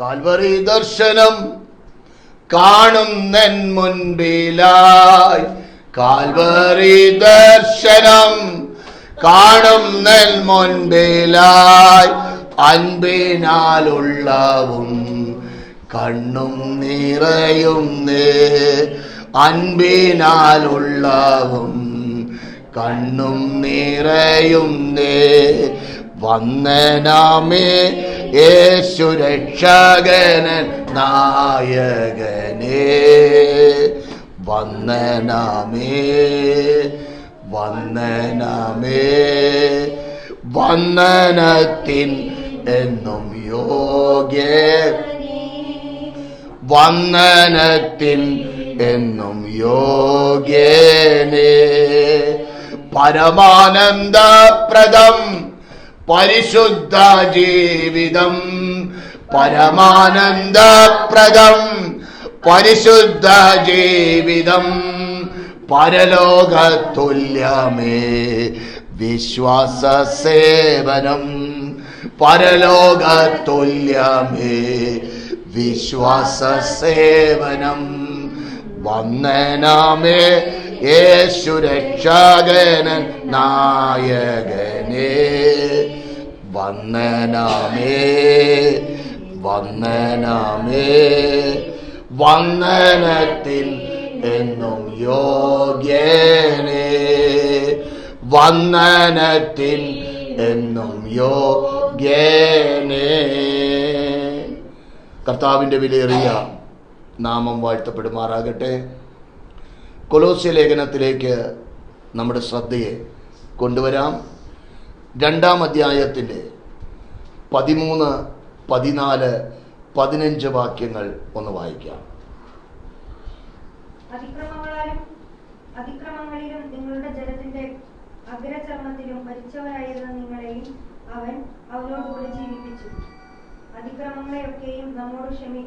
Calvary ദർശനം കാണുന്നൻ മുൻപിലായി Calvary ദർശനം കാണുന്നൻ മുൻപിലായി അൻപിനാലുള്ളവും കണ്ണും നിറയുന്നേ അൻപിനാലുള്ളവും കണ്ണും നിറയുന്നേ വന്ദനാമേ യേശു രക്ഷകനൻ നായകനേ. വന്ദനാമേ വന്ദനമേ. വന്ദനത്തിൻ എന്നും യോഗ്യ. വന്ദനത്തിൻ എന്നും യോഗ്യനേ. പരമാനന്ദപ്രദം പരിശുദ്ധ ജീവിതം പരമാനന്ദപ്രദം പരിശുദ്ധ ജീവിതം പരലോകതുല്യമേ വിശ്വാസ സേവനം പരലോകതുല്യമേ വിശ്വാസ സേവനം വന്ദനാമേ യേശു രക്ഷകനൻ നായകനേ. വന്ദനാമേ വന്ദനമേ. വന്ദനത്തിൽ എന്നും യോഗ്യനേ വന്ദനത്തിൽ എന്നും യോഗ്യനേ. കർത്താവിന്റെ വിലയേറിയ നാമം വാഴ്ത്തപ്പെടുമാറാകട്ടെ. കൊലോസ്യ ലേഖനത്തിലേക്ക് നമ്മുടെ ശ്രദ്ധയെ കൊണ്ടുവരാം. രണ്ടാം അധ്യായത്തിന്റെ പതിമൂന്ന് പതിനാല് പതിനഞ്ച് വാക്യങ്ങൾ ഒന്ന് വായിക്കാം. അതിക്രമങ്ങളാലും നിങ്ങളുടെ ജലത്തിന്റെ അഗ്രചർമ്മത്തിലും മരിച്ചവരായിരുന്ന നിങ്ങളെയും അവൻ അവരോടുകൂടി ജീവിപ്പിച്ചു. അതിക്രമങ്ങളെയൊക്കെയും നമ്മോട് ക്ഷമി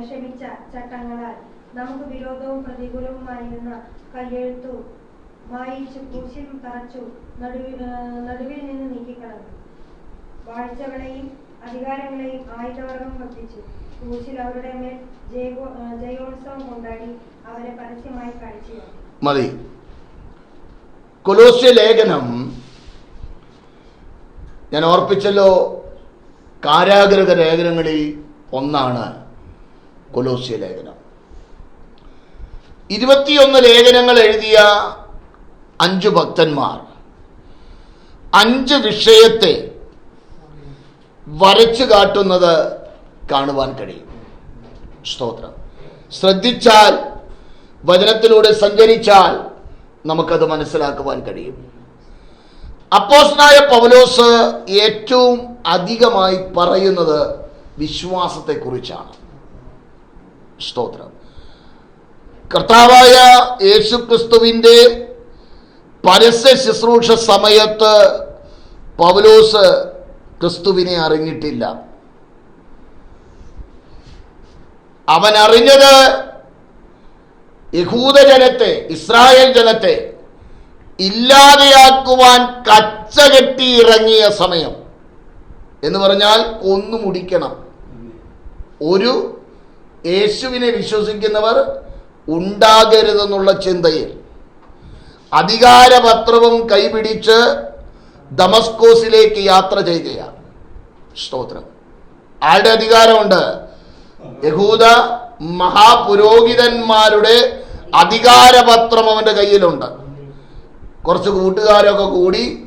ക്ഷമിച്ച ചട്ടങ്ങളാൽ നമുക്ക് വിരോധവും പ്രതികൂലവുമായിരുന്ന കയ്യെഴുത്തു മായിച്ചു ക്രൂശിൽ തറച്ചു നടുവിൽ നിന്ന് നീക്കിക്കളഞ്ഞു. വാഴ്ചകളെയും അധികാരങ്ങളെയും ആയുധവർഗം വർദ്ധിച്ചു. ക്രൂശിൽ അവരുടെ മേൽ ജയോത്സവം കൊണ്ടാടി അവരെ പരസ്യമായി കാഴ്ച മതി. കൊലോസ്യ ലേഖനം. ഞാൻ ഓർപ്പിച്ചല്ലോ കാരാഗ്രഹ ലേഖനങ്ങളിൽ ഒന്നാണ് കൊലോസ്യ ലേഖനം. ഇരുപത്തിയൊന്ന് ലേഖനങ്ങൾ എഴുതിയ അഞ്ചു ഭക്തന്മാർ. അഞ്ച് വിഷയത്തെ വരച്ചു കാട്ടുന്നത് കാണുവാൻ കഴിയും. സ്തോത്രം. ശ്രദ്ധിച്ചാൽ വചനത്തിലൂടെ സഞ്ചരിച്ചാൽ നമുക്കത് മനസ്സിലാക്കുവാൻ കഴിയും. അപ്പോസ്നായ പൗലോസ് ഏറ്റവും അധികമായി പറയുന്നത് വിശ്വാസത്തെക്കുറിച്ചാണ്. സ്തോത്രം. കർത്താവായ യേശു ക്രിസ്തുവിന്റെ പരസ്യ ശുശ്രൂഷ സമയത്ത് പൗലോസ് ക്രിസ്തുവിനെ അറിഞ്ഞിട്ടില്ല. അവൻ അറിഞ്ഞത് യഹൂദ ജനത്തെ ഇസ്രായേൽ ജനത്തെ ഇല്ലാതെയാക്കുവാൻ കച്ചകെട്ടി ഇറങ്ങിയ സമയം. എന്ന് പറഞ്ഞാൽ കൊന്നു മുടിക്കണം. ഒരു യേശുവിനെ വിശ്വസിക്കുന്നവർ ഉണ്ടാകരുതെന്നുള്ള ചിന്തയിൽ. അധികാരപത്രവും കൈപിടിച്ച് ദമസ്കോസിലേക്ക് യാത്ര ചെയ്യുകയാണ്. സ്തോത്രം. ആരുടെ അധികാരമുണ്ട്? യഹൂദ മഹാപുരോഹിതന്മാരുടെ അധികാരപത്രം അവന്റെ കയ്യിലുണ്ട്. കുറച്ച് കൂട്ടുകാരൊക്കെ കൂടി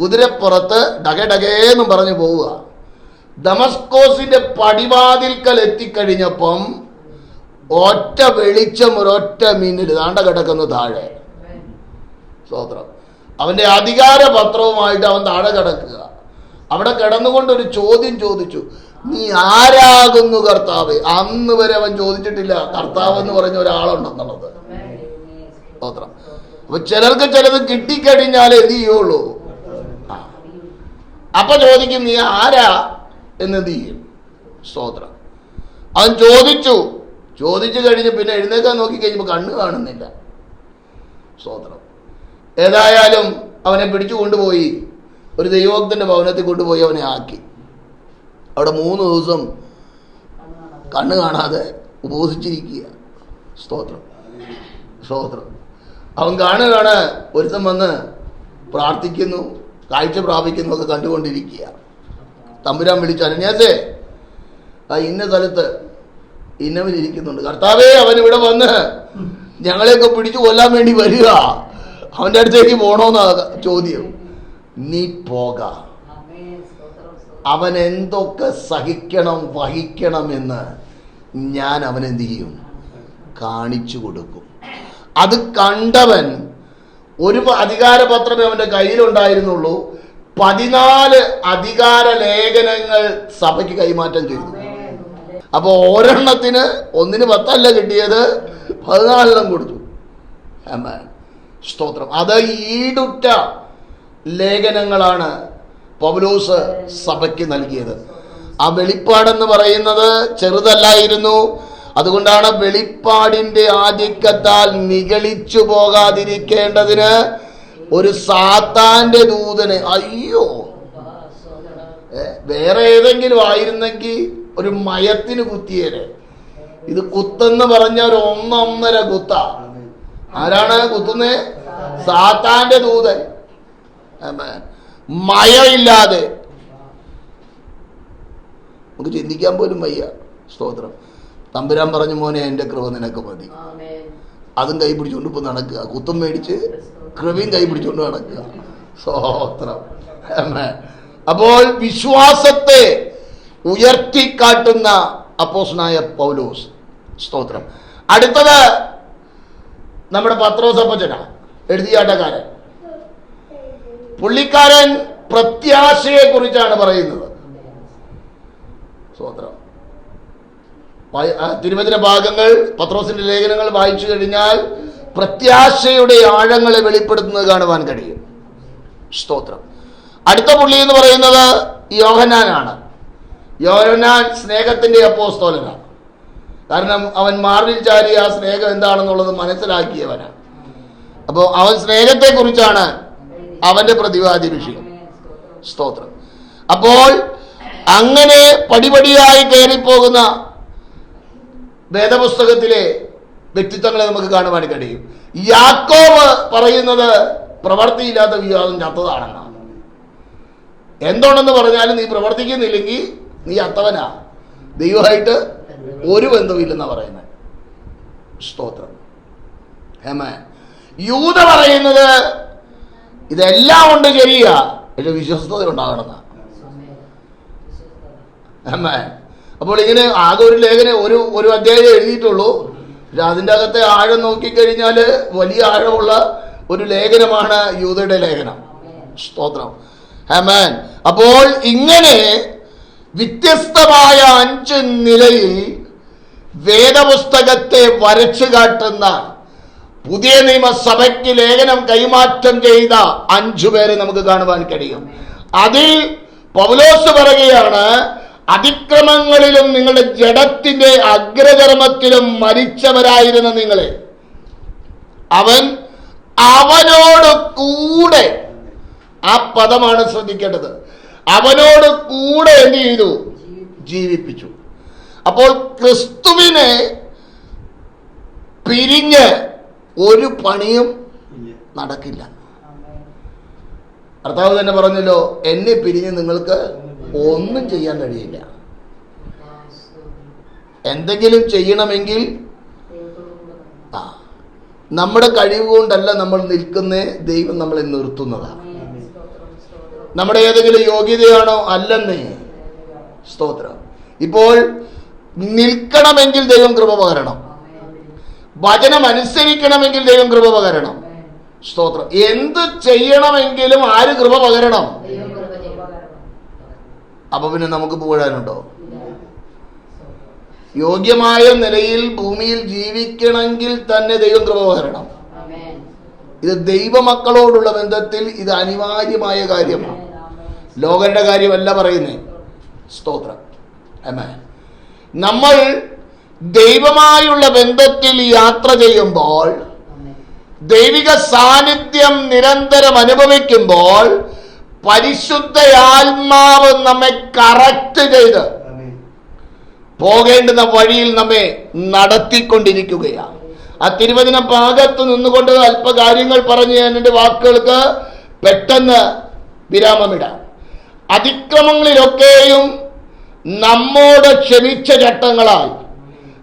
കുതിരപ്പുറത്ത് ഡകഡകേന്നും പറഞ്ഞു പോവുക. ദമസ്കോസിന്റെ പടിവാതിൽക്കൽ എത്തിക്കഴിഞ്ഞപ്പം ഒറ്റ വെളിച്ചം ഒരൊറ്റ മീനിൽ താണ്ട കിടക്കുന്നു താഴെ. സ്തോത്രം അവന്റെ അധികാര പത്രവുമായിട്ട് അവൻ താഴെ കിടക്കുക അവിടെ കിടന്നുകൊണ്ട് ഒരു ചോദ്യം ചോദിച്ചു. നീ ആരാകുന്നു കർത്താവ്? അന്ന് വരെ അവൻ ചോദിച്ചിട്ടില്ല. കർത്താവ് എന്ന് പറഞ്ഞ ഒരാളുണ്ടെന്നുള്ളത്. സ്തോത്രം അപ്പൊ ചിലർക്ക് ചിലത് കിട്ടിക്കഴിഞ്ഞാൽ എന്ത് ചെയ്യുള്ളൂ. അപ്പൊ ചോദിക്കും നീ ആരാ? എന്ന് എന്ത് ചെയ്യും? സ്തോത്രം അവൻ ചോദിച്ചു. ചോദിച്ചു കഴിഞ്ഞ് പിന്നെ എഴുന്നേക്കാൻ നോക്കി കഴിഞ്ഞപ്പോൾ കണ്ണ് കാണുന്നില്ല. സ്തോത്രം ഏതായാലും അവനെ പിടിച്ചു കൊണ്ടുപോയി. ഒരു ദൈവോക്തന്റെ ഭവനത്തിൽ കൊണ്ടുപോയി അവനെ ആക്കി. അവിടെ മൂന്ന് ദിവസം കണ്ണ് കാണാതെ ഉപവസിച്ചിരിക്കുക. സ്തോത്രം. സ്തോത്രം. അവൻ കാണുകയാണ് ഒരുത്തം വന്ന് പ്രാർത്ഥിക്കുന്നു കാഴ്ച പ്രാപിക്കുന്നു ഒക്കെ കണ്ടുകൊണ്ടിരിക്കുക. തമ്പുരാൻ വിളിച്ചു അനന്യാസേ ആ ഇന്ന സ്ഥലത്ത് ഇന്നവൻ ഇരിക്കുന്നുണ്ട് കർത്താവേ അവൻ ഇവിടെ വന്ന് ഞങ്ങളെയൊക്കെ പിടിച്ചു കൊല്ലാൻ വേണ്ടി വരിക. അവന്റെ അടുത്തേക്ക് പോണോന്നാ ചോദ്യം. നീ പോക. അവൻ എന്തൊക്കെ സഹിക്കണം വഹിക്കണം എന്ന് ഞാൻ അവനെന്ത് ചെയ്യും? കാണിച്ചു കൊടുക്കും. അത് കണ്ടവൻ ഒരു അധികാരപത്രമേ അവന്റെ കയ്യിലുണ്ടായിരുന്നുള്ളൂ. പതിനാല് അധികാര ലേഖനങ്ങൾ സഭയ്ക്ക് കൈമാറ്റം ചെയ്തു. അപ്പൊ ഒരെണ്ണത്തിന് ഒന്നിന് പത്തല്ല കിട്ടിയത് പതിനാലെണ്ണം കൊടുത്തു. സ്തോത്രം. അത് ഈടുറ്റ ലേഖനങ്ങളാണ് പൗലോസ് സഭയ്ക്ക് നൽകിയത്. ആ വെളിപ്പാടെന്ന് പറയുന്നത് ചെറുതല്ലായിരുന്നു. അതുകൊണ്ടാണ് വെളിപ്പാടിന്റെ ആധിക്യത്താൽ നിഗളിച്ചു പോകാതിരിക്കേണ്ടതിന് ഒരു സാത്താന്റെ ദൂതന് അയ്യോ വേറെ ഏതെങ്കിലും ആയിരുന്നെങ്കിൽ ഒരു മയത്തിന് കുത്തിയേനെ. ഇത് കുത്തെന്ന് പറഞ്ഞ ഒരു ഒന്നൊന്നര കുത്ത. ആരാണ് കുത്തുന്നത് സാത്താന്റെ ദൂതൻ. മയമില്ലാതെ. നമുക്ക് ചിന്തിക്കാൻ പോലും വയ്യ. സ്തോത്രം. തമ്പുരാൻ പറഞ്ഞു മോനെ എന്റെ കൃപ നിനക്ക് മതി. അതും കൈ പിടിച്ചുകൊണ്ട് ഇപ്പൊ നടക്കുക. കുത്തും മേടിച്ച് കൃപയും കൈ പിടിച്ചുകൊണ്ട് നടക്കുക. സ്തോത്രം. അപ്പോൾ വിശ്വാസത്തെ ഉയർത്തിക്കാട്ടുന്ന അപ്പോസ്നായ പൗലോസ്. സ്തോത്രം. അടുത്തത് നമ്മുടെ പത്രോസപ്പച്ചന എഴുതിയാട്ടക്കാരൻ. പുള്ളിക്കാരൻ പ്രത്യാശയെ കുറിച്ചാണ് പറയുന്നത് വായി- തിരുവചന ഭാഗങ്ങൾ പത്രോസിന്റെ ലേഖനങ്ങൾ വായിച്ചു കഴിഞ്ഞാൽ പ്രത്യാശയുടെ ആഴങ്ങളെ വെളിപ്പെടുത്തുന്നത് കാണുവാൻ കഴിയും സ്തോത്രം. അടുത്ത പുള്ളി എന്ന് പറയുന്നത് യോഹനാനാണ് യോഹനാൻ സ്നേഹത്തിന്റെ അപ്പോസ്തോലനാണ്. കാരണം അവൻ മാർവിൽ ചാരി ആ സ്നേഹം എന്താണെന്നുള്ളത് മനസ്സിലാക്കിയവനാണ്. അപ്പോൾ അവൻ സ്നേഹത്തെക്കുറിച്ചാണ് അവന്റെ പ്രതിവാദി വിഷയം. സ്തോത്രം. അപ്പോൾ അങ്ങനെ പടിപടിയായി കയറിപ്പോകുന്ന വേദപുസ്തകത്തിലെ വ്യക്തിത്വങ്ങളെ നമുക്ക് കാണുവാൻ കഴിയും. യാക്കോവ് പറയുന്നത് പ്രവർത്തിയില്ലാത്ത വിവാദം ചത്തതാണെന്നാണ്. എന്തുണ്ടെന്ന് പറഞ്ഞാലും നീ പ്രവർത്തിക്കുന്നില്ലെങ്കിൽ നീ അത്തവനാ. ദൈവമായിട്ട് ഒരു ബന്ധവുമില്ലെന്നാ പറയുന്നത് സ്തോത്രം. ഹേമ. യൂത പറയുന്നത് ഇതെല്ലാം ഉണ്ട് ശരിയാ പക്ഷെ വിശ്വസ്തത ഉണ്ടാകണം അമ്മേ അപ്പോൾ ഇങ്ങനെ ആകെ ഒരു ലേഖനം ഒരു ഒരു അധ്യായം എഴുതിയിട്ടുള്ളൂ. പക്ഷെ അതിന്റെ അകത്തെ ആഴം നോക്കിക്കഴിഞ്ഞാൽ വലിയ ആഴമുള്ള ഒരു ലേഖനമാണ് യൂതയുടെ ലേഖനം. സ്തോത്രം. ഹേമാൻ അപ്പോൾ ഇങ്ങനെ വ്യത്യസ്തമായ അഞ്ച് നിലയിൽ വേദപുസ്തകത്തെ വരച്ചു കാട്ടുന്ന പുതിയ നിയമസഭയ്ക്ക് ലേഖനം കൈമാറ്റം ചെയ്ത അഞ്ചു പേരെ നമുക്ക് കാണുവാൻ കഴിയും. അതിൽ പൗലോസ് പറയുകയാണ് അതിക്രമങ്ങളിലും നിങ്ങളുടെ ജഡത്തിന്റെ അഗ്രചർമ്മത്തിലും മരിച്ചവരായിരുന്ന നിങ്ങളെ. അവൻ അവനോട് കൂടെ ആ പദമാണ് ശ്രദ്ധിക്കേണ്ടത്. അവനോട് കൂടെ എന്ത് ചെയ്തു? ജീവിപ്പിച്ചു. അപ്പോൾ ക്രിസ്തുവിനെ പിരിഞ്ഞ് ഒരു പണിയും നടക്കില്ല. കർത്താവ് തന്നെ പറഞ്ഞല്ലോ എന്നെ പിരിഞ്ഞ് നിങ്ങൾക്ക് ഒന്നും ചെയ്യാൻ കഴിയില്ല. എന്തെങ്കിലും ചെയ്യണമെങ്കിൽ ആ നമ്മുടെ കഴിവ് കൊണ്ടല്ല നമ്മൾ നിൽക്കുന്ന ദൈവം നമ്മളെ നിർത്തുന്നതാണ് നമ്മുടെ ഏതെങ്കിലും യോഗ്യതയാണോ അല്ലെന്നേ. സ്തോത്രം. ഇപ്പോൾ നിൽക്കണമെങ്കിൽ ദൈവം കൃപ പകരണം. വചനം അനുസരിക്കണമെങ്കിൽ ദൈവം കൃപ പകരണം. സ്തോത്രം. എന്ത് ചെയ്യണമെങ്കിലും ആര് കൃപ പകരണം? അപ്പൊ പിന്നെ നമുക്ക് പോഴാനുണ്ടോ? യോഗ്യമായ നിലയിൽ ഭൂമിയിൽ ജീവിക്കണമെങ്കിൽ തന്നെ ദൈവം കൃപ പകരണം. ഇത് ദൈവമക്കളോടുള്ള ബന്ധത്തിൽ ഇത് അനിവാര്യമായ കാര്യമാണ്. ലോകന്റെ കാര്യമല്ല പറയുന്നേ. സ്തോത്രം. അമേ നമ്മൾ ദൈവമായുള്ള ബന്ധത്തിൽ യാത്ര ചെയ്യുമ്പോൾ ദൈവിക സാന്നിധ്യം നിരന്തരം അനുഭവിക്കുമ്പോൾ പരിശുദ്ധ ആത്മാവ് നമ്മെ കറക്റ്റ് ചെയ്ത് പോകേണ്ടുന്ന വഴിയിൽ നമ്മെ നടത്തിക്കൊണ്ടിരിക്കുകയാണ്. ആ തിരുവചന ഭാഗത്ത് നിന്നുകൊണ്ട് അല്പകാര്യങ്ങൾ പറഞ്ഞ് ഞാൻ എന്റെ വാക്കുകൾക്ക് പെട്ടെന്ന് വിരാമമിടാം. അതിക്രമങ്ങളിലൊക്കെയും നമ്മോട് ക്ഷമിച്ച ചട്ടങ്ങളാൽ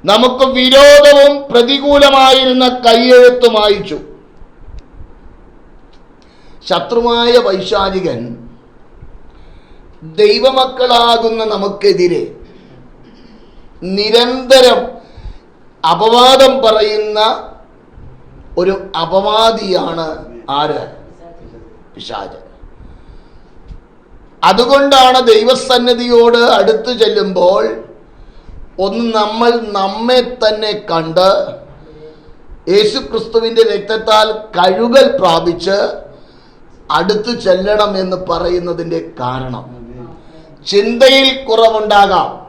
നമുക്ക് വിരോധവും പ്രതികൂലമായിരുന്ന കൈയെഴുത്തും വായിച്ചു. ശത്രുവായ വൈശാലികൻ ദൈവമക്കളാകുന്ന നമുക്കെതിരെ നിരന്തരം അപവാദം പറയുന്ന ഒരു അപവാദിയാണ് ആര്? പിശാച്. അതുകൊണ്ടാണ് ദൈവസന്നിധിയോട് അടുത്തു ചെല്ലുമ്പോൾ ഒന്ന് നമ്മൾ നമ്മെ തന്നെ കണ്ട് യേശു ക്രിസ്തുവിന്റെ രക്തത്താൽ കഴുകൽ പ്രാപിച്ച് അടുത്തു ചെല്ലണം എന്ന് പറയുന്നതിന്റെ കാരണം. ചിന്തയിൽ കുറവുണ്ടാകാം.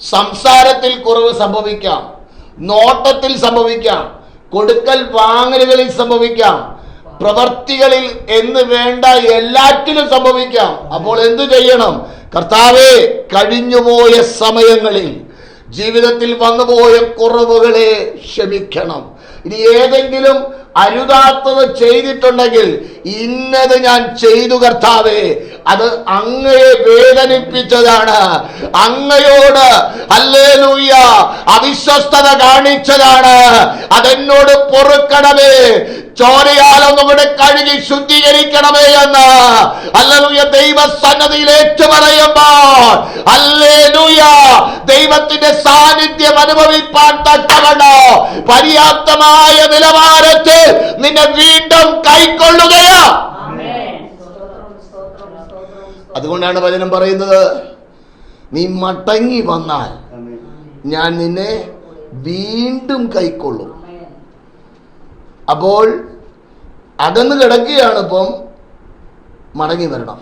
സംസാരത്തിൽ കുറവ് സംഭവിക്കാം. നോട്ടത്തിൽ സംഭവിക്കാം. കൊടുക്കൽ വാങ്ങലുകളിൽ സംഭവിക്കാം. പ്രവർത്തികളിൽ എന്ന് വേണ്ട എല്ലാറ്റിലും സംഭവിക്കാം. അപ്പോൾ എന്തു ചെയ്യണം? കർത്താവെ കഴിഞ്ഞുപോയ സമയങ്ങളിൽ ജീവിതത്തിൽ വന്നുപോയ കുറവുകളെ ക്ഷമിക്കണം. ഇനി ഏതെങ്കിലും അരുതാത്തത് ചെയ്തിട്ടുണ്ടെങ്കിൽ ഇന്നത് ഞാൻ ചെയ്തു കർത്താവേ. അത് അങ്ങയെ വേദനിപ്പിച്ചതാണ്. അങ്ങയോട് അല്ലേലൂയ അവിശ്വസ്തത കാണിച്ചതാണ്. അതെന്നോട് പൊറുക്കണമേ. ചോരയാലൊന്നും കൂടെ കഴുകി ശുദ്ധീകരിക്കണമേ എന്ന്. അല്ലലൂയ ദൈവസന്നതിയിൽ ഏറ്റുപറയുമ്പോൾ അല്ലേലൂയ ദൈവത്തിന്റെ സാന്നിധ്യം അനുഭവിപ്പാൻ തക്കവണ്ണോ പര്യാപ്തമായ നിലവാരത്തിൽ നിന്നെ വീണ്ടും കൈക്കൊള്ളുകയാ. അതുകൊണ്ടാണ് വചനം പറയുന്നത് നീ മടങ്ങി വന്നാൽ ഞാൻ നിന്നെ വീണ്ടും കൈക്കൊള്ളും. അപ്പോൾ അകന്ന് കിടക്കുകയാണ് ഇപ്പം മടങ്ങി വരണം.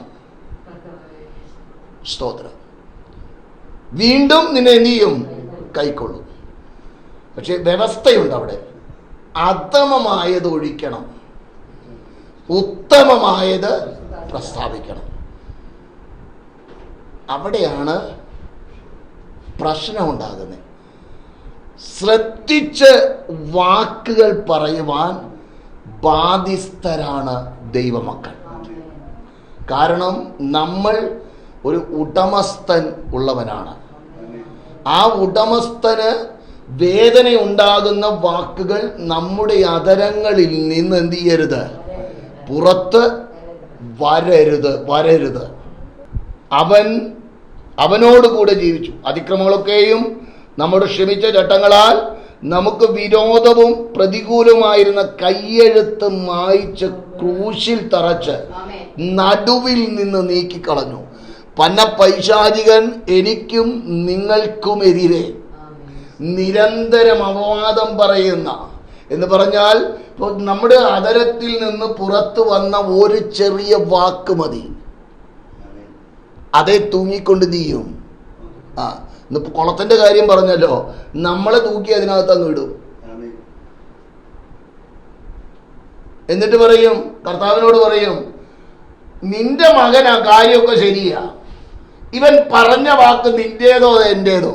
സ്തോത്രം. വീണ്ടും നിന്നെ നീയും കൈക്കൊള്ളും. പക്ഷെ വ്യവസ്ഥയുണ്ട് അവിടെ. അധമമായത് ഒഴിക്കണം. ഉത്തമമായത് പ്രസ്താവിക്കണം. അവിടെയാണ് പ്രശ്നം ഉണ്ടാകുന്നത് ശ്രദ്ധിച്ച് വാക്കുകൾ പറയുവാൻ ബാധ്യസ്ഥരാണ് ദൈവമക്കൾ. കാരണം നമ്മൾ ഒരു ഉടമസ്ഥൻ ഉള്ളവനാണ്. ആ ഉടമസ്ഥന് വേദന ഉണ്ടാകുന്ന വാക്കുകൾ നമ്മുടെ അതരങ്ങളിൽ നിന്ന് എന്ത് ചെയ്യരുത്? പുറത്ത് വരരുത് വരരുത്. അവൻ അവനോടുകൂടെ ജീവിച്ചു. അതിക്രമങ്ങളൊക്കെയും നമ്മുടെ ക്ഷമിച്ച ചട്ടങ്ങളാൽ നമുക്ക് വിരോധവും പ്രതികൂലമായിരുന്ന കയ്യെഴുത്ത് മായ്ച്ച് ക്രൂശിൽ തറച്ച് നടുവിൽ നിന്ന് നീക്കിക്കളഞ്ഞു. പന്ന പൈശാചികൻ എനിക്കും നിങ്ങൾക്കുമെതിരെ നിരന്തരം അപവാദം പറയുന്ന. എന്ന് പറഞ്ഞാൽ നമ്മുടെ അതരത്തിൽ നിന്ന് പുറത്തു വന്ന ഒരു ചെറിയ വാക്ക് മതി. അതേ തൂങ്ങിക്കൊണ്ട് നീയും ആ ഇന്നിപ്പോ കുളത്തിന്റെ കാര്യം പറഞ്ഞല്ലോ. നമ്മളെ തൂക്കി അതിനകത്ത് അങ്ങ് ഇടും. എന്നിട്ട് പറയും കർത്താവിനോട് പറയും നിന്റെ മകൻ ആ കാര്യമൊക്കെ ശരിയാ. ഇവൻ പറഞ്ഞ വാക്ക് നിന്റേതോ എന്റേതോ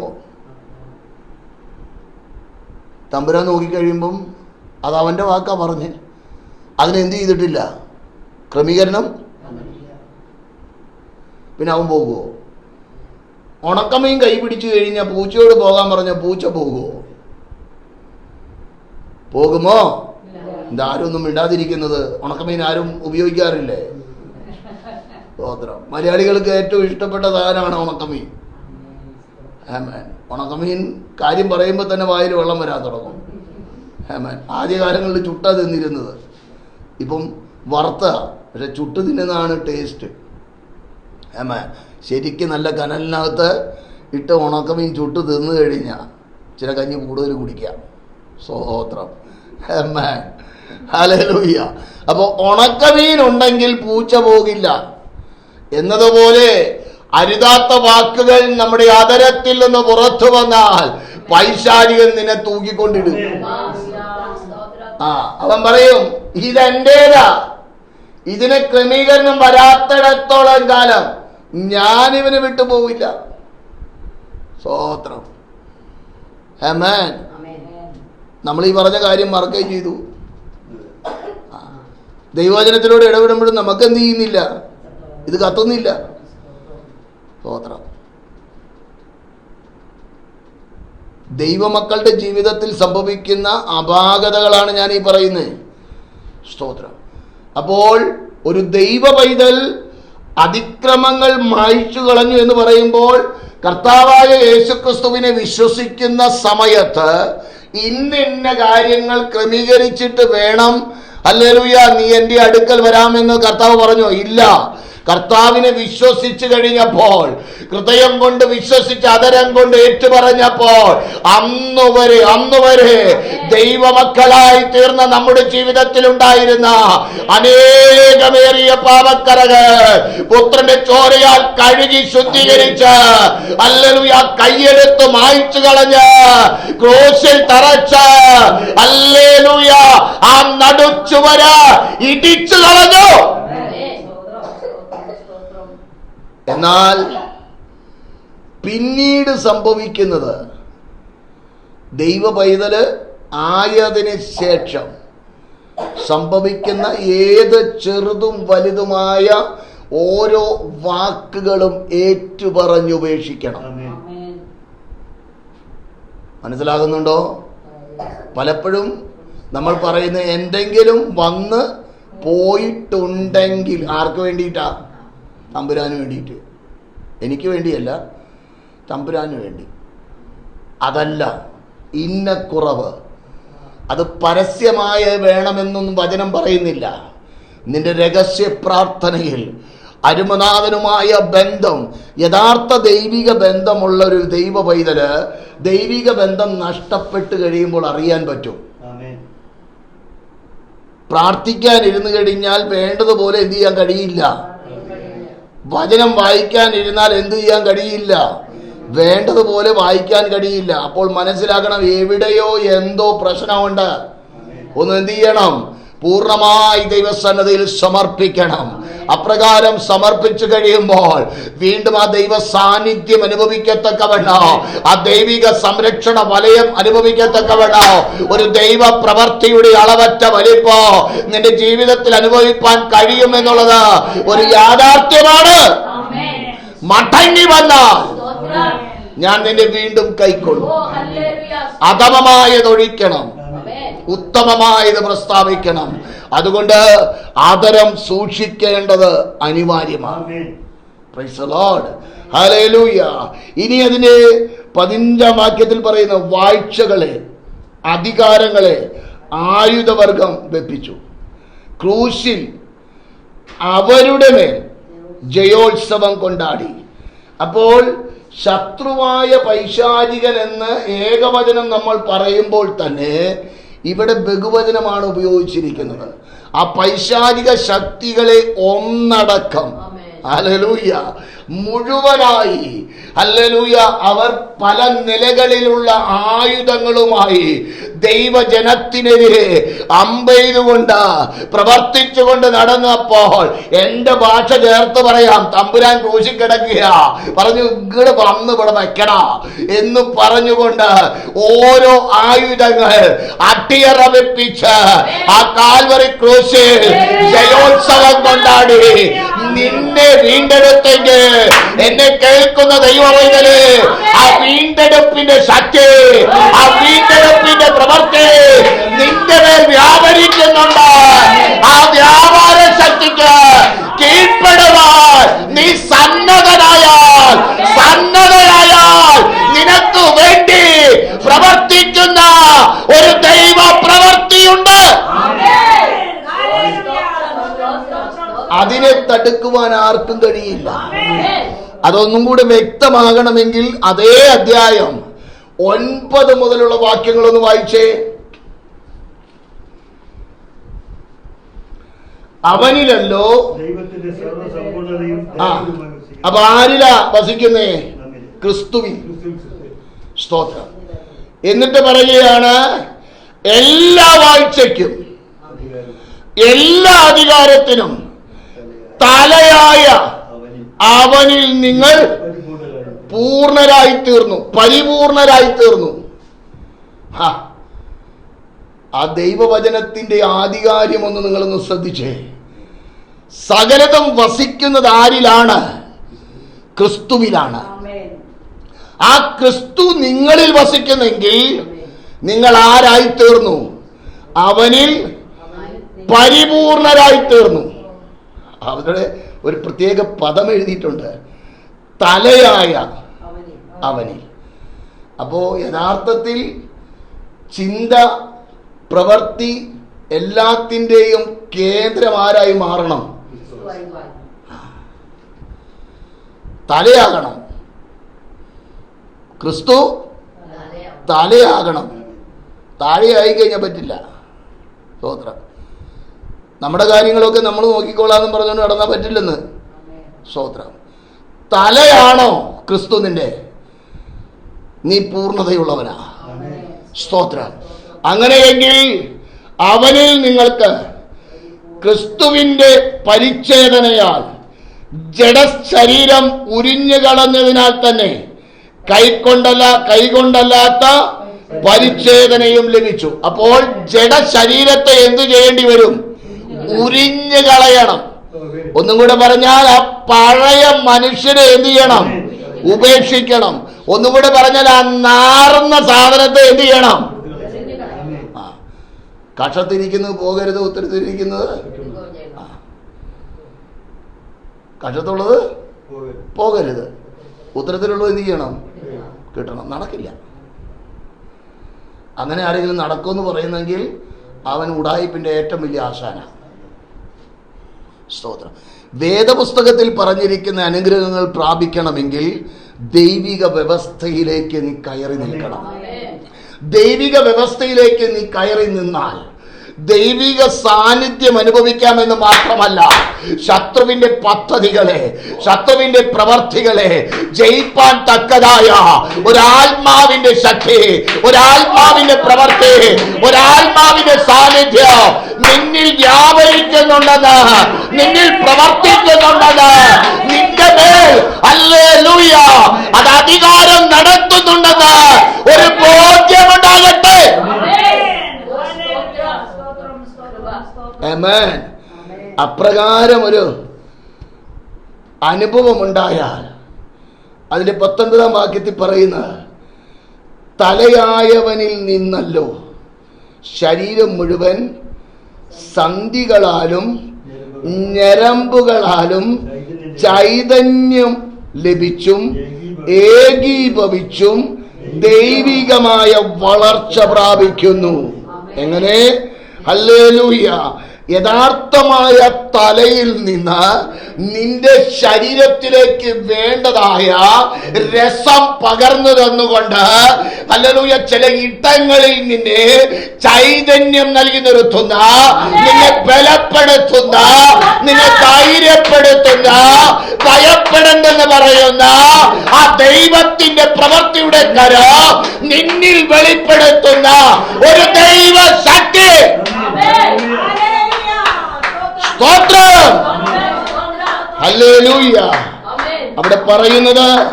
തമ്പുരാൻ നോക്കിക്കഴിയുമ്പം അത് അവന്റെ വാക്കാ പറഞ്ഞ്. അതിനെന്ത് ചെയ്തിട്ടില്ല? ക്രമീകരണം? പിന്നെ അവൻ പോകുമോ ഉണക്കമീൻ കൈ പിടിച്ചു കഴിഞ്ഞാൽ പൂച്ചയോട് പോകാൻ പറഞ്ഞ പൂച്ച പോകുമോ പോകുമോ? ആരും ഒന്നും ഇടാതിരിക്കുന്നത് ഉണക്കമീൻ ആരും ഉപയോഗിക്കാറില്ലേ? മലയാളികൾക്ക് ഏറ്റവും ഇഷ്ടപ്പെട്ട സാധനമാണ് ഉണക്കമീൻ. ആമേൻ. ഉണക്കമീൻ കാര്യം പറയുമ്പോൾ തന്നെ വായിൽ വെള്ളം വരാൻ തുടങ്ങും. ആമേൻ ആദ്യകാലങ്ങളിൽ ചുട്ട തിന്നിരുന്നത്. ഇപ്പം വറുത്ത പക്ഷെ ചുട്ട് തിന്നുന്നതാണ് ടേസ്റ്റ് ആമേൻ ശരിക്കും നല്ല കനലിനകത്ത് ഇട്ട് ഉണക്കമീൻ ചുട്ട് തിന്നു കഴിഞ്ഞാൽ ചില കഞ്ഞി കൂടുതൽ കുടിക്കാം. സ്വഹോത്രം ഹേമേ ഹലലൂയ്യ അപ്പോൾ ഉണക്കമീൻ ഉണ്ടെങ്കിൽ പൂച്ച പോകില്ല. എന്നതുപോലെ അരുതാത്ത വാക്കുകൾ നമ്മുടെ അതരത്തിൽ നിന്ന് പുറത്തു വന്നാൽ പൈശാലികൾ നിന്നെ തൂക്കിക്കൊണ്ടിടും. ആ അവൻ പറയും ഇതെന്റേതാ? ഇതിന് ക്രമീകരണം വരാത്തിടത്തോളം കാലം ഞാൻ ഇവന് വിട്ടുപോവില്ല സ്വോത്രം. ഹെമാൻ നമ്മൾ ഈ പറഞ്ഞ കാര്യം മറക്കുകയും ചെയ്തു. ദൈവചനത്തിലൂടെ ഇടപെടുമ്പോഴും നമുക്ക് എന്ത് ചെയ്യുന്നില്ല? ഇത് കത്തുന്നില്ല. സ്തോത്രം. ദൈവമക്കളുടെ ജീവിതത്തിൽ സംഭവിക്കുന്ന അപാകതകളാണ് ഞാൻ ഈ പറയുന്നത് സ്തോത്രം. അപ്പോൾ ഒരു ദൈവ പൈതൽ അതിക്രമങ്ങൾ മായ്ച്ചു കളഞ്ഞു എന്ന് പറയുമ്പോൾ കർത്താവായ യേശുക്രിസ്തുവിനെ വിശ്വസിക്കുന്ന സമയത്ത് ഇന്ന ഇന്ന കാര്യങ്ങൾ ക്രമീകരിച്ചിട്ട് വേണം അല്ലെ നീ എന്റെ അടുക്കൽ വരാമെന്ന് കർത്താവ് പറഞ്ഞു. ഇല്ല. കർത്താവിനെ വിശ്വസിച്ചു കഴിഞ്ഞപ്പോൾ ഹൃദയം കൊണ്ട് വിശ്വസിച്ച് അതരം കൊണ്ട് ഏറ്റുപറഞ്ഞപ്പോൾ അന്നുവരെ അന്നുവരെ അന്ന് വരെ ദൈവമക്കളായി തീർന്ന നമ്മുടെ ജീവിതത്തിൽ ഉണ്ടായിരുന്ന അനേകമേറിയ പാപക്കറകൾ പുത്രന്റെ ചോരയാൽ കഴുകി ശുദ്ധീകരിച്ച് അല്ലലുയ കയ്യെടുത്ത് മായ്ച്ചു കളഞ്ഞ് ക്രോസിൽ തറച്ച് അല്ലേലുയ ആ നടുച്ചുവര ഇടിച്ചു കളഞ്ഞു. എന്നാൽ പിന്നീട് സംഭവിക്കുന്നത് ദൈവ പൈതൽ ആയതിന് ശേഷം സംഭവിക്കുന്ന ഏത് ചെറുതും വലുതുമായ ഓരോ വാക്കുകളും ഏറ്റുപറഞ്ഞുപേക്ഷിക്കണം മനസ്സിലാകുന്നുണ്ടോ? പലപ്പോഴും നമ്മൾ പറയുന്ന എന്തെങ്കിലും വന്ന് പോയിട്ടുണ്ടെങ്കിൽ ആർക്ക് വേണ്ടിയിട്ടാ? തമ്പുരാന് വേണ്ടിയിട്ട്. എനിക്ക് വേണ്ടിയല്ല തമ്പുരാന് വേണ്ടി. അതല്ല ഇന്ന കുറവ്. അത് പരസ്യമായ വേണമെന്നൊന്നും വചനം പറയുന്നില്ല. നിന്റെ രഹസ്യ പ്രാർത്ഥനയിൽ അരുമനാഥനുമായ ബന്ധം യഥാർത്ഥ ദൈവിക ബന്ധമുള്ള ഒരു ദൈവ പൈതൽ ദൈവിക ബന്ധം നഷ്ടപ്പെട്ട് കഴിയുമ്പോൾ അറിയാൻ പറ്റും. പ്രാർത്ഥിക്കാൻ ഇരുന്നു കഴിഞ്ഞാൽ വേണ്ടതുപോലെ എന്ത് ചെയ്യാൻ കഴിയില്ല. വചനം വായിക്കാൻ ഇരുന്നാൽ എന്തു ചെയ്യാൻ കഴിയില്ല? വേണ്ടതുപോലെ വായിക്കാൻ കഴിയില്ല. അപ്പോൾ മനസ്സിലാക്കണം എവിടെയോ എന്തോ പ്രശ്നമുണ്ട്. ഒന്ന് എന്ത് ചെയ്യണം? പൂർണമായി ദൈവസന്നതയിൽ സമർപ്പിക്കണം. അപ്രകാരം സമർപ്പിച്ചു കഴിയുമ്പോൾ വീണ്ടും ആ ദൈവ സാന്നിധ്യം അനുഭവിക്കത്തക്കവണ്ണോ? ആ ദൈവിക സംരക്ഷണ വലയം അനുഭവിക്കത്തക്കവണ്ണോ? ഒരു ദൈവ പ്രവർത്തിയുടെ അളവറ്റ വലിപ്പോ നിന്റെ ജീവിതത്തിൽ അനുഭവിപ്പാൻ കഴിയുമെന്നുള്ളത് ഒരു യാഥാർത്ഥ്യമാണ്. മടങ്ങി വന്നാൽ ഞാൻ നിന്നെ വീണ്ടും കൈക്കൊള്ളും. അധമമായതൊഴിക്കണം ഉത്തമമായത് പ്രസ്താവിക്കണം. അതുകൊണ്ട് ആദരം സൂക്ഷിക്കേണ്ടത് അനിവാര്യമാണ്. ഇനി അതിന്റെ പതിനഞ്ചാം വാക്യത്തിൽ പറയുന്ന വാഴ്ചകളെ അധികാരങ്ങളെ ആയുധവർഗം വെപ്പിച്ചു. ക്രൂശിൽ അവരുടെ മേൽ ജയോത്സവം കൊണ്ടാടി. അപ്പോൾ ശത്രുവായ പൈശാചികൻ എന്ന് ഏകവചനം നമ്മൾ പറയുമ്പോൾ തന്നെ ഇവിടെ ബഹുവചനമാണ് ഉപയോഗിച്ചിരിക്കുന്നത്. ആ പൈശാചിക ശക്തികളെ ഒന്നടക്കം. അലലൂയ മുഴുവനായി. അല്ലലൂയ അവർ പല നിലകളിലുള്ള ആയുധങ്ങളുമായി ദൈവജനത്തിനെതിരെ അമ്പെയ്തുകൊണ്ട് പ്രവർത്തിച്ചുകൊണ്ട് നടന്നപ്പോൾ എന്റെ ഭാഷ ചേർത്ത് പറയാം. തമ്പുരാൻ ക്രൂശി കിടക്കുക പറഞ്ഞു ഇങ്ങോട്ട് വന്ന് ഇവിടെ വെക്കണ എന്ന് പറഞ്ഞുകൊണ്ട് ഓരോ ആയുധങ്ങൾ അട്ടിയറ വെപ്പിച്ച് ആ കാൽവറി ക്രൂശിൽ ജയോത്സവം കൊണ്ടാടി നിന്നെ വീണ്ടെടുത്തെങ്കിൽ എന്നെ കേൾക്കുന്ന ദൈവവൈതൽ ആ വീണ്ടെടുപ്പിന്റെ ശക്തി ആ വീണ്ടെടുപ്പിന്റെ പ്രവർത്തി നിന്റെ മേൽ വ്യാപരിക്കുന്നുണ്ട്. ആ വ്യാപാര ശക്തിക്ക് കീഴ്പ്പെടുവാൻ നീ സന്നദ്ധനായാൽ സന്നദ്ധനായാൽ നിനക്ക് വേണ്ടി പ്രവർത്തിക്കുന്ന ഒരു ദൈവ പ്രവർത്തിയുണ്ട് അതിനെ തടുക്കുവാൻ ആർക്കും കഴിയില്ല. അതൊന്നും കൂടെ വ്യക്തമാകണമെങ്കിൽ അതേ അധ്യായം ഒൻപത് മുതലുള്ള വാക്യങ്ങളൊന്ന് വായിച്ചേ അവനിലല്ലോ ആ. അപ്പൊ ആരിലാ വസിക്കുന്നേ. ക്രിസ്തുവിൽ. സ്തോത്രം എന്നിട്ട് പറയുകയാണ് എല്ലാ വാഴ്ചയ്ക്കും എല്ലാ അധികാരത്തിനും തലയായ അവനിൽ നിങ്ങൾ പൂർണരായി തീർന്നു പരിപൂർണരായി തീർന്നു. ആ ദൈവവചനത്തിന്റെ ആധികാര്യം ഒന്ന് നിങ്ങളൊന്ന് ശ്രദ്ധിച്ചേ. സകലതും വസിക്കുന്നത് ആരിലാണ്? ക്രിസ്തുവിലാണ്. ആ ക്രിസ്തു നിങ്ങളിൽ വസിക്കുന്നെങ്കിൽ നിങ്ങൾ ആരായി തീർന്നു? അവനിൽ പരിപൂർണരായി തീർന്നു. അവരുടെ ഒരു പ്രത്യേക പദം എഴുതിയിട്ടുണ്ട്. തലയായ അവനിൽ. അപ്പോൾ യഥാർത്ഥത്തിൽ ചിന്ത പ്രവൃത്തി എല്ലാത്തിന്റെയും കേന്ദ്രമാരായി മാറണം? തലയാകണം. ക്രിസ്തു തലയാകണം. താഴെയായി കഴിഞ്ഞാൽ പറ്റില്ല. സ്തോത്രം നമ്മുടെ കാര്യങ്ങളൊക്കെ നമ്മൾ നോക്കിക്കോളാന്ന് പറഞ്ഞുകൊണ്ട് നടന്നാൽ പറ്റില്ലെന്ന്. സ്തോത്രം തലയാണോ ക്രിസ്തു നിന്റെ? നീ പൂർണതയുള്ളവനാ. സ്തോത്രം. അങ്ങനെയെങ്കിൽ അവനിൽ നിങ്ങൾക്ക് ക്രിസ്തുവിന്റെ പരിച്ഛേദനയാൽ ജഡശരീരം ഉരിഞ്ഞു കളഞ്ഞതിനാൽ തന്നെ കൈക്കൊണ്ടല്ല കൈകൊണ്ടല്ലാത്ത പരിച്ഛേദനയും ലഭിച്ചു. അപ്പോൾ ജഡശരീരത്തെ എന്തു ചെയ്യേണ്ടി വരും? ഉരിഞ്ഞു കളയണം. ഒന്നും കൂടെ പറഞ്ഞാൽ ആ പഴയ മനുഷ്യനെ എന്ത് ചെയ്യണം? ഉപേക്ഷിക്കണം. ഒന്നും കൂടെ പറഞ്ഞാൽ ആ നാറുന്ന സാധനത്തെ എന്ത് ചെയ്യണം? കഷത്തിരിക്കുന്നത് പോകരുത് ഉത്തരത്തിരിക്കുന്നത്. കഷത്തുള്ളത് പോകരുത്. ഉത്തരത്തിലുള്ളത് എന്ത് ചെയ്യണം? കിട്ടണം. നടക്കില്ല. അങ്ങനെ ആരെങ്കിലും നടക്കുമെന്ന് പറയുന്നെങ്കിൽ അവൻ ഉടായിപ്പിന്റെ ഏറ്റവും വലിയ ആശാന. സ്തോത്രം. വേദപുസ്തകത്തിൽ പറഞ്ഞിരിക്കുന്ന അനുഗ്രഹങ്ങൾ പ്രാപിക്കണമെങ്കിൽ ദൈവിക വ്യവസ്ഥയിലേക്ക് നീ കയറി നിൽക്കണം. ദൈവിക വ്യവസ്ഥയിലേക്ക് നീ കയറി നിന്നാൽ ദൈവിക സാന്നിധ്യം അനുഭവിക്കാമെന്ന് മാത്രമല്ല ശത്രുവിന്റെ പദ്ധതികളെ ശത്രുവിന്റെ പ്രവർത്തികളെ ജയിപ്പാൻ തക്കതായ ഒരാത്മാവിന്റെ ശക്തി ഒരാത്മാവിന്റെ പ്രവർത്തി ഒരാത്മാവിന്റെ സാന്നിധ്യം നിന്നിൽ വ്യാപരിക്കുന്നുണ്ടെന്ന് നിന്നിൽ പ്രവർത്തിക്കുന്നുണ്ടെന്ന് നിന്റെ മേൽ അല്ലേ ലൂയ അത് അധികാരം നടത്തുന്നുണ്ടെന്ന് ഒരു ബോധ്യമുണ്ടാകട്ടെ. അപ്രകാരം ഒരു അനുഭവമുണ്ടായാൽ അതിന്റെ പത്തൊൻപതാം വാക്യത്തിൽ പറയുന്നത് തലയായവനിൽ നിന്നല്ലോ ശരീരം മുഴുവൻ സന്ധികളാലും ഞരമ്പുകളാലും ചൈതന്യം ലഭിച്ചും ഏകീഭവിച്ചും ദൈവികമായ വളർച്ച പ്രാപിക്കുന്നു. എങ്ങനെ? ഹല്ലേലൂയ യഥാർത്ഥമായ തലയിൽ നിന്ന് നിന്റെ ശരീരത്തിലേക്ക് വേണ്ടതായ രസം പകർന്നു തന്നുകൊണ്ട് ഹല്ലേലൂയ ചില ഇടങ്ങളിൽ നിന്നെ ചൈതന്യം നൽകി നിർത്തുന്ന നിന്നെ ബലപ്പെടുത്തുന്ന നിന്നെ ധൈര്യപ്പെടുത്തുന്ന ഭയപ്പെടണ്ടെന്ന് പറയുന്ന ആ ദൈവത്തിന്റെ പ്രവൃത്തിയുടെ കര നിന്നിൽ വെളിപ്പെടുത്തുന്ന ഒരു ദൈവ ശക്തി സ്തോത്രം. ഹല്ലേലൂയ. അവിടെ പറയുന്നത്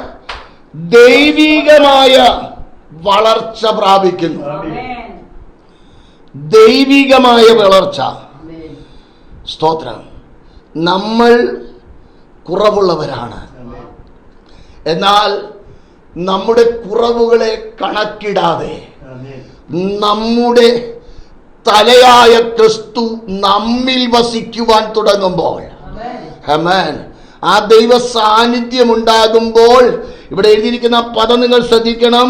ദൈവികമായ വളർച്ച പ്രാപിക്കുന്നു. ദൈവികമായ വളർച്ച. സ്തോത്രം. നമ്മൾ കുറവുള്ളവരാണ്. എന്നാൽ നമ്മുടെ കുറവുകളെ കണക്കിടാതെ നമ്മുടെ തലയായ ക്രിസ്തു നമ്മിൽ വസിക്കുവാൻ തുടങ്ങുമ്പോൾ. ഹമാൻ ആ ദൈവ സാന്നിധ്യം ഉണ്ടാകുമ്പോൾ ഇവിടെ എഴുതിയിരിക്കുന്ന പദം നിങ്ങൾ ശ്രദ്ധിക്കണം.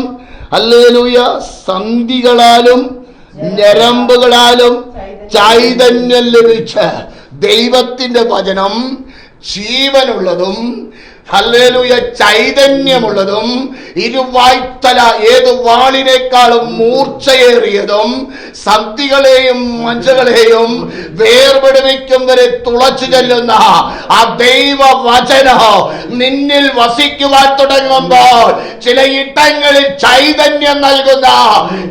അല്ലേലൂയ സന്ധികളാലും ഞരമ്പുകളാലും ചൈതന്യം ലഭിച്ച ദൈവത്തിന്റെ വചനം ജീവനുള്ളതും ഹല്ലേലൂയ ചൈതന്യമുള്ളതും ഇരുവായ്ത്തല ഏത് വാളിനേക്കാളും മൂർച്ചയേറിയതും സന്ധികളെയും മഞ്ചകളെയും വേർപെടുവിക്കും വരെ തുളച്ചു ചെല്ലുന്ന ആ ദൈവ വചന നിന്നിൽ വസിക്കുവാൻ തുടങ്ങുമ്പോൾ ചില ഇടങ്ങളിൽ ചൈതന്യം നൽകുന്ന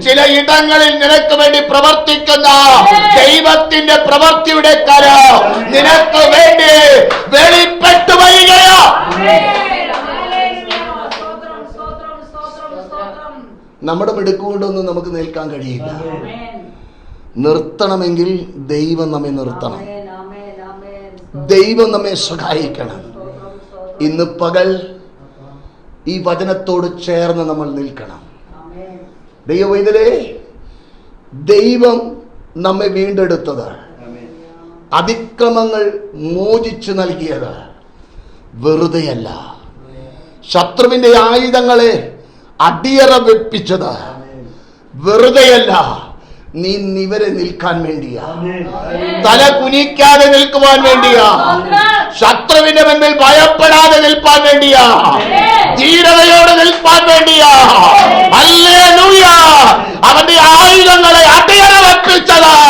ചില ഇടങ്ങളിൽ നിനക്ക് വേണ്ടി പ്രവർത്തിക്കുന്ന ദൈവത്തിന്റെ പ്രവൃത്തിയുടെ കര നിനക്ക് വേണ്ടി വെളിപ്പെട്ടു വരികയോ നമ്മുടെ മിടുക്കുകൊണ്ടൊന്നും നമുക്ക് നിൽക്കാൻ കഴിയില്ല. നിർത്തണമെങ്കിൽ ദൈവം നമ്മെ നിർത്തണം ദൈവം നമ്മെ സഹായിക്കണം ഇന്ന് പകൽ ഈ വചനത്തോട് ചേർന്ന് നമ്മൾ നിൽക്കണം ദൈവവൈതലേ ദൈവം നമ്മെ വീണ്ടെടുത്തത്. അതിക്രമങ്ങൾ മോചിച്ചു നൽകിയത് വെറുതെയല്ല. ശത്രുവിന്റെ ആയുധങ്ങളെ അടിയറ വെപ്പിച്ചത്. വെറുതെയല്ല. നീ നിവരെ നിൽക്കാൻ വേണ്ടിയാ. തല കുനിക്കാതെ നിൽക്കുവാൻ വേണ്ടിയാ. ശത്രുവിന്റെ മുന്നിൽ ഭയപ്പെടാതെ നിൽപ്പാൻ വേണ്ടിയാ. ധീരതയോടെ നിൽപ്പാൻ വേണ്ടിയാ. അല്ലേ അവന്റെ ആയുധങ്ങളെ അടിയറ വെപ്പിച്ചത്.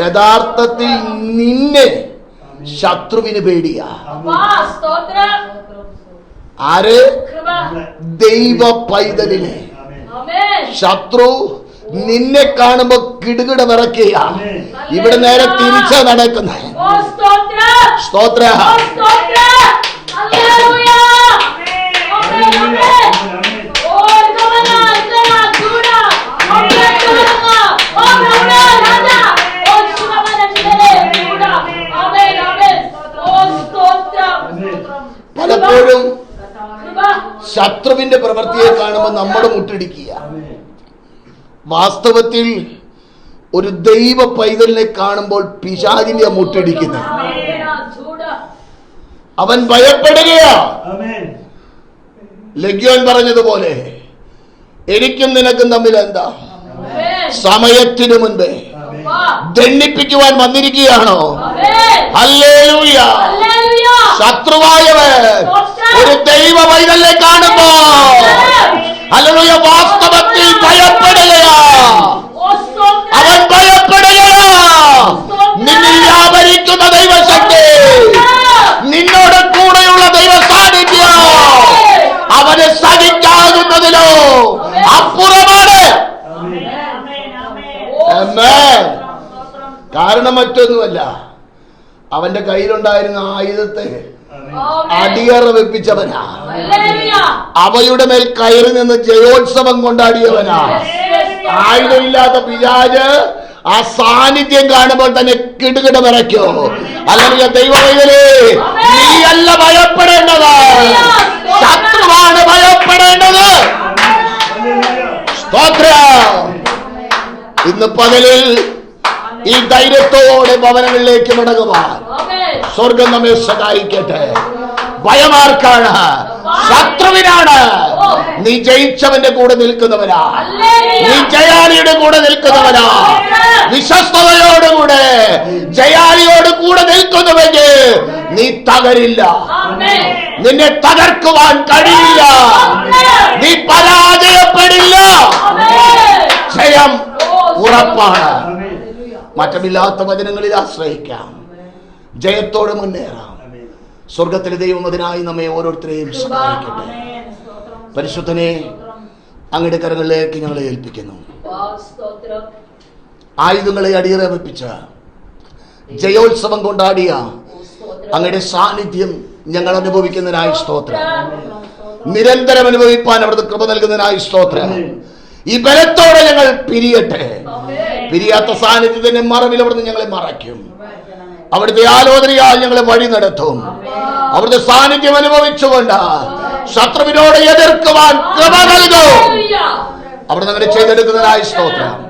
യഥാർത്ഥത്തിൽ നിന്നെ ശത്രുവിന് പേടിയാ. ആര്? ദൈവ പൈതലിനെ ആമേൻ. ശത്രു നിന്നെ കാണുമ്പോ കിടുകിട വിറക്കുക ആമേൻ. ഇവിടെ നേരെ തിരിച്ച നടക്കുന്നത് സ്തോത്ര. പലപ്പോഴും ശത്രുവിന്റെ പ്രവൃത്തിയെ കാണുമ്പോൾ നമ്മൾ മുട്ടിടിക്കുക. വാസ്തവത്തിൽ ഒരു ദൈവ പൈതലിനെ കാണുമ്പോൾ പിശാചിനെ മുട്ടടിക്കുന്നത് അവൻ ഭയപ്പെടുകയാ. ആമേൻ. ലഗ്യോൻ പറഞ്ഞതുപോലെ എനിക്കും നിനക്കും തമ്മിൽ എന്താ സമയത്തിനു മുൻപേ ദണ്ഡിപ്പിക്കുവാൻ വന്നിരിക്കുകയാണോ? അല്ലേലൂയ ശത്രുവായവൻ. ഒരു ദൈവ വൈതല്ലെ കാണുമ്പോ ഹല്ലേലൂയ വാസ്തവത്തിൽ ഭയപ്പെടുകയാ. അവൻ ഭയപ്പെടുകയാ. നിന്നിൽ വ്യാപരിക്കുന്ന ദൈവശക്തി. നിന്നോട് കൂടെയുള്ള ദൈവ സാന്നിധ്യം അവന് സഹിക്കാകുന്നതിലോ അപ്പുറമാണ്. Amen. കാരണം മറ്റൊന്നുമല്ല. അവന്റെ കയ്യിലുണ്ടായിരുന്ന ആയുധത്തെ. അടിയറ വെപ്പിച്ചവനാ. അവയുടെ മേൽ കയറി നിന്ന് ജയോത്സവം കൊണ്ടാടിയവനാ. ആയുധമില്ലാത്ത പിശാജ് ആ സാന്നിധ്യം കാണുമ്പോൾ തന്നെ കിടുകിട വിറയ്ക്കോ അല്ലെങ്കിൽ ദൈവവൈതലേ നീയല്ല ഭയപ്പെടേണ്ടത്. ശത്രുവാണ് ഭയപ്പെടേണ്ടത്. സ്തോത്രം. ഇന്ന് പകലിൽ ഈ ധൈര്യത്തോടെ ഭവനങ്ങളിലേക്ക് മടങ്ങുവാൻ. സ്വർഗം നമ്മെ സഹായിക്കട്ടെ. ഭയമാർക്കാണ്. ശത്രുവിനാണ്. നീ ജയിച്ചവന്റെ കൂടെ നിൽക്കുന്നവനാ. നീ ജയാലിയുടെ കൂടെ നിൽക്കുന്നവനാ. വിശ്വസ്തയോടുകൂടെ ജയാലിയോട് കൂടെ നിൽക്കുന്നുവെങ്കിൽ നീ തകരില്ല. നിന്നെ തകർക്കുവാൻ കഴിയില്ല. നീ പരാജയപ്പെടില്ല. ജയം ഉറപ്പാണ്. മാറ്റമില്ലാത്ത വചനങ്ങളിൽ ആശ്രയിക്കാം. ജയത്തോടെ മുന്നേറാം. സ്വർഗത്തിലെ ദൈവം അതിനായി നമ്മെ ഓരോരുത്തരെയും സഹായിക്കട്ടെ. പരിശുദ്ധനെ അങ്ങയുടെ കരങ്ങളിലേക്ക് ഞങ്ങളെ ഏൽപ്പിക്കുന്നു. ആയുധങ്ങളെ അടിയറ വെപ്പിച്ച ജയോത്സവം കൊണ്ടാടിയ അങ്ങയുടെ സാന്നിധ്യം ഞങ്ങൾ അനുഭവിക്കുന്നതിനായി സ്തോത്രം. നിരന്തരം അനുഭവിപ്പാൻ അവിടുത്തെ കൃപ നൽകുന്നതിനായി സ്തോത്രം. ഈ ബലത്തോടെ ഞങ്ങൾ പിരിയട്ടെ. പിരിയാത്ത സാന്നിധ്യത്തിന്റെ മറവിൽ അവിടുന്ന് ഞങ്ങളെ മറയ്ക്കും. അവിടുത്തെ ആലോചനയാൽ ഞങ്ങളെ വഴി നടത്തും. അവിടുത്തെ സാന്നിധ്യം അനുഭവിച്ചുകൊണ്ട് ശത്രുവിനോട് എതിർക്കുവാൻ കൃപ നൽകും. അവിടെ അങ്ങനെ ചെയ്തെടുക്കുന്നതിനായി സ്തോത്രം.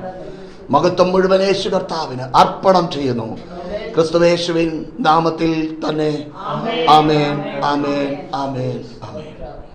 മഹത്വം മുഴുവൻ യേശു കർത്താവിന് അർപ്പണം ചെയ്യുന്നു. ക്രിസ്തുവേശുവിൻ നാമത്തിൽ തന്നെ. ആമേൻ ആമേൻ ആമേൻ ആമേൻ.